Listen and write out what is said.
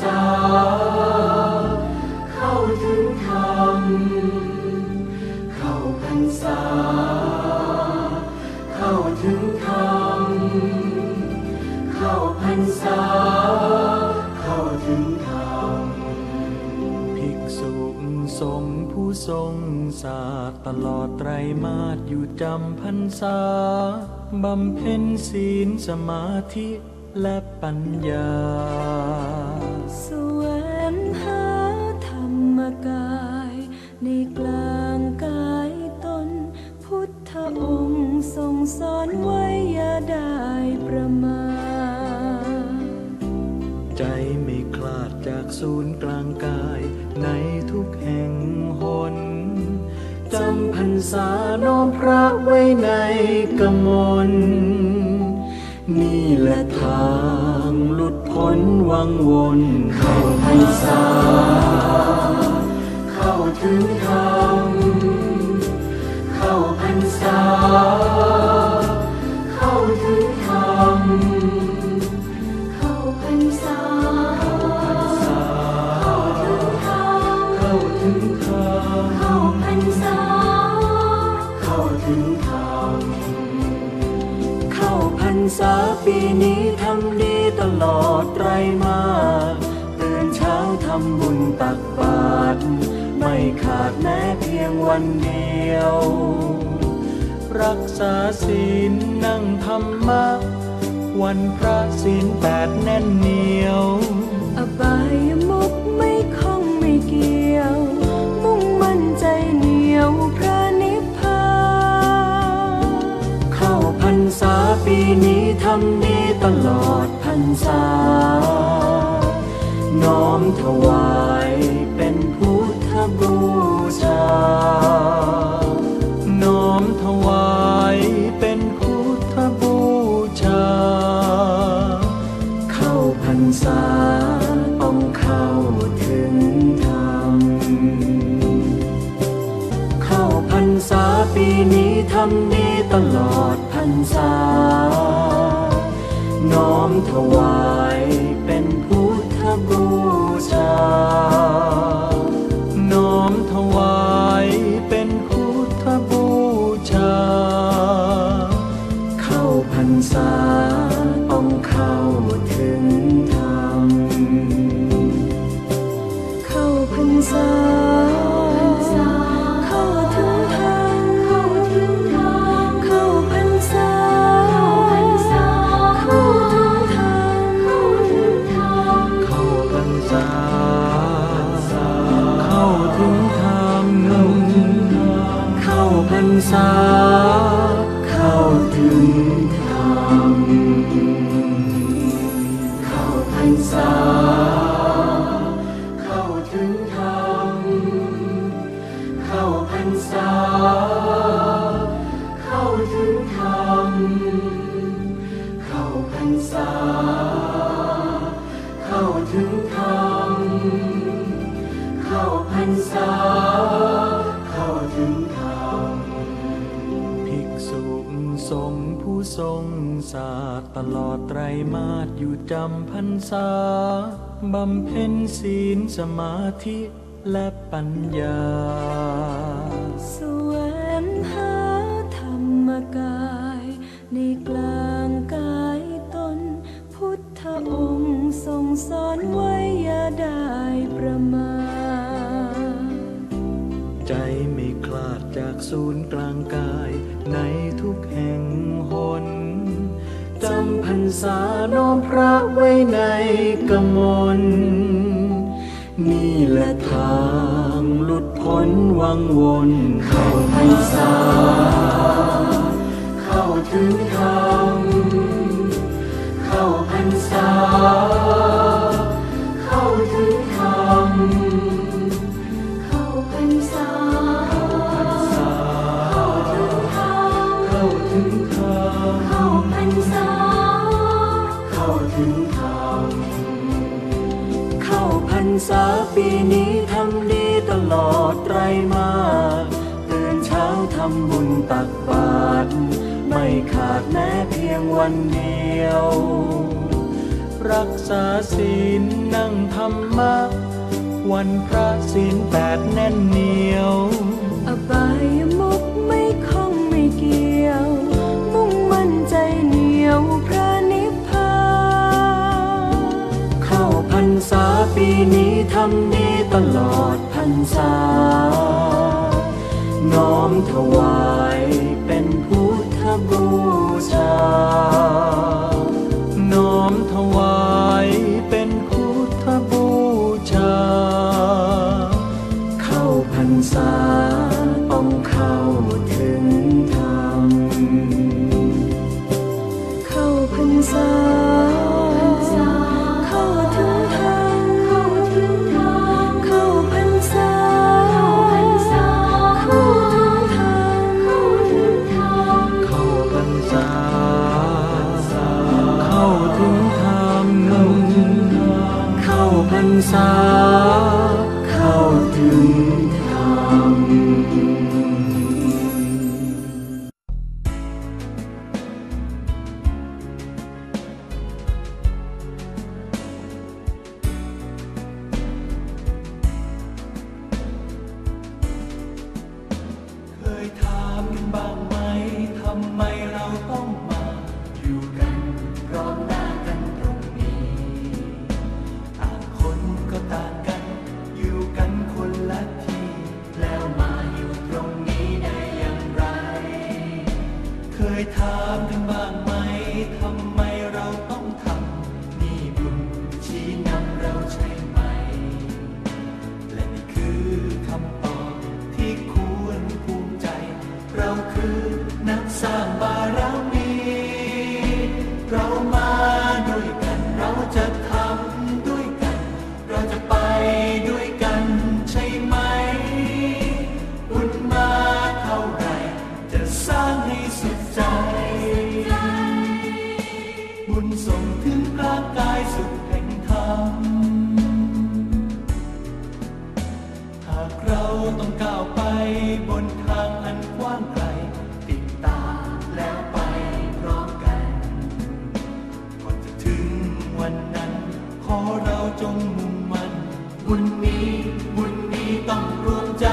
ษา เข้าถึงธรรม เข้าพรรษา เข้าถึงธรรม เข้าพรรษา เข้าถึงธรรม ภิกษุสงฆ์ผู้ทรงศาสตร์ตลอดไตรมาสอยู่จำพรรษา บำเพ็ญศีลสมาธิและปัญญา แสวงหาธรรมกาย ในกลางกายตน พุทธองค์ทรงสอนไว้อย่าได้ประมาทใจไม่คลาดจากศูนย์กลางกาย ในทุกแห่งหนจำพรรษาน้อมพระไว้ในกมลนี่แหละทาง หลุดพ้นวังวนเข้าพรรษาเข้าถึงธรรมเข้าพ ษาปีนี้ทำดีตลอดไตรมาสตื่นเช้าทำบุญตักบาตรไม่ขาดแม้เพียงวันเดียว รักษาศีลนั่งธรรมะวันพระศีลแปดแน่นเหนียว อบายมุกไม่คล้อง ปีนี้ทำดีตลอดพรรษา น้อมถวายเป็นพุทธบูชา ว้เป็นพุทธบูชา ษาเข้าถึงธรรมเข้าพรรษาเข้าถึงธรรมเข้าพรรษาเข้าถึงธรรมเข้าพรรษาเข้าถึงธรรมเข้าพรรษาเข้า ลอดไตรมาสอยู่จำพรรษา บำเพ็ญศีลสมาธิและปัญญาแสวงหาธรรมกาย ในกลางกายตน พุทธองค์ทรงสอนไว้อย่าได้ประมาทใจไม่คลาดจากศูนย์กลางกายในทุกแห่งหนจำ พรรษาน้อมพระไว้ในกมล นี่แหละทางหลุดพ้นวังวนเข้าพรรษา เข้าถึงธรรมเข้าพรรษา เข้าถึงธรรมเข้าพรรษา เข้าถึงธรเข้าถึงธรรมเข้าพรรษาึงธรเข้าพรรษาปีนี้ทำดีตลอดไตรมาสตื่นเช้าทำบุญตักบาตรไม่ขาดแม้เพียงวันเดียว รักษาศีลนั่งธรรมะวันพระศีลแปดแน่นเหนียว อบายมุกไม่ข ปีนี้ทำดีตลอดพรรษา น้อมถวายเป็นพุทธบูชา to come. ถามกันบ้างไหมทำไม จงมุ่งมันบุญนี้บุญนี้ต้องรวมใจ